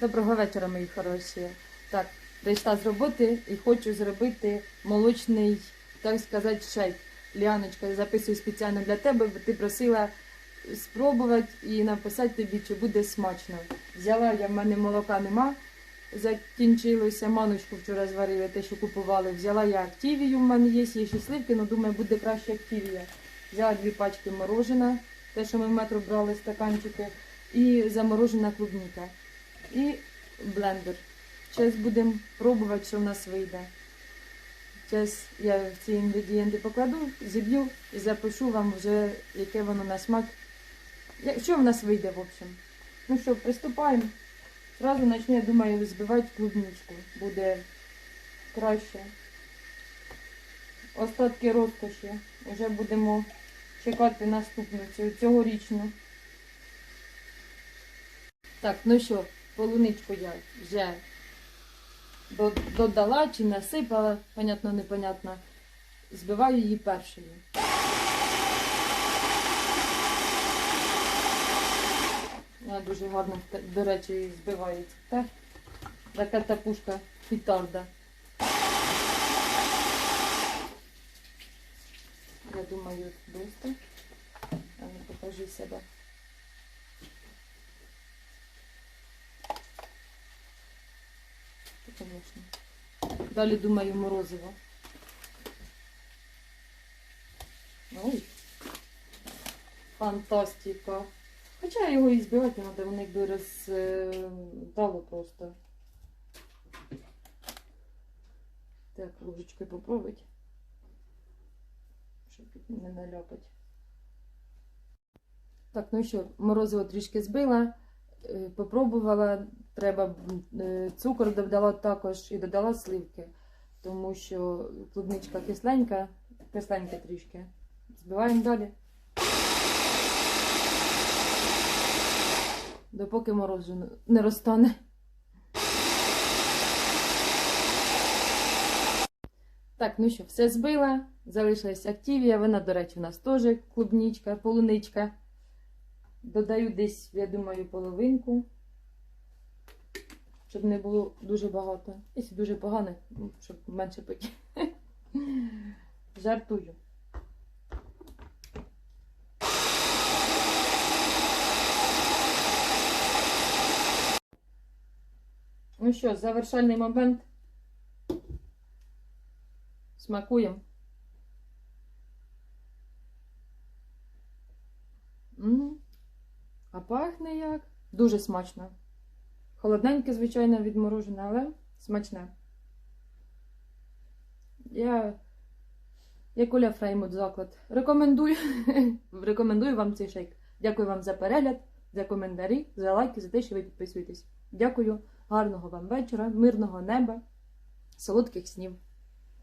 Доброго вечора, мої хороші. Так, прийшла з роботи і хочу зробити молочний, так сказати, шейк. Ліаночка, записую спеціально для тебе, бо ти просила спробувати і написати тобі, чи буде смачно. Взяла я, в мене молока нема, закінчилося, маночку вчора зварили, те, що купували. Взяла я активію, в мене є, є ще сливки, але думаю, буде краще активія. Взяла дві пачки морожена, те, що ми в метро брали стаканчики, і заморожена клубніка. І блендер. Зараз будемо пробувати, що в нас вийде. Зараз я ці інгредієнти покладу, зіб'ю і запишу вам вже, яке воно на смак. Що в нас вийде, в общем. Ну що, приступаємо. Зразу почну, я думаю, збивати клубничку. Буде краще. Остатки розкоші. Вже будемо чекати наступну цьогорічну. Так, ну що, полуничку я вже додала чи насипала, понятно, непонятно. Збиваю її першою. Вона дуже гарно, до речі, збивається. Так? Така та пушка петарда. Я думаю, просто. А ну покажи себе. Конечно. Далі думаю морозиво. Ой. Фантастика. Хоча його і збивати не треба, воно якби роздало просто. Так, ложечкою попробуйте. Щоб не наляпати. Так, ну що, морозиво трішки збила, е, попробувала, треба е, цукор додала також і додала сливки, тому що клубничка кисленька, кисленька трішки. Збиваємо далі. Допоки морозиво не розтане. Так, ну що, все збила. Залишилась активія. Вона, до речі, у нас теж клубничка, полуничка. Додаю десь, я думаю, половинку. Щоб не було дуже багато. Якщо дуже погано, ну, щоб менше пити. Жартую. Ну що, завершальний момент. Смакуємо. А пахне як? Дуже смачно. Холодненьке, звичайно, відморожене, але смачне. Я, як Оля Фреймут заклад, рекомендую. рекомендую вам цей шейк. Дякую вам за перегляд, за коментарі, за лайки, за те, що ви підписуєтесь. Дякую, гарного вам вечора, мирного неба, солодких снів.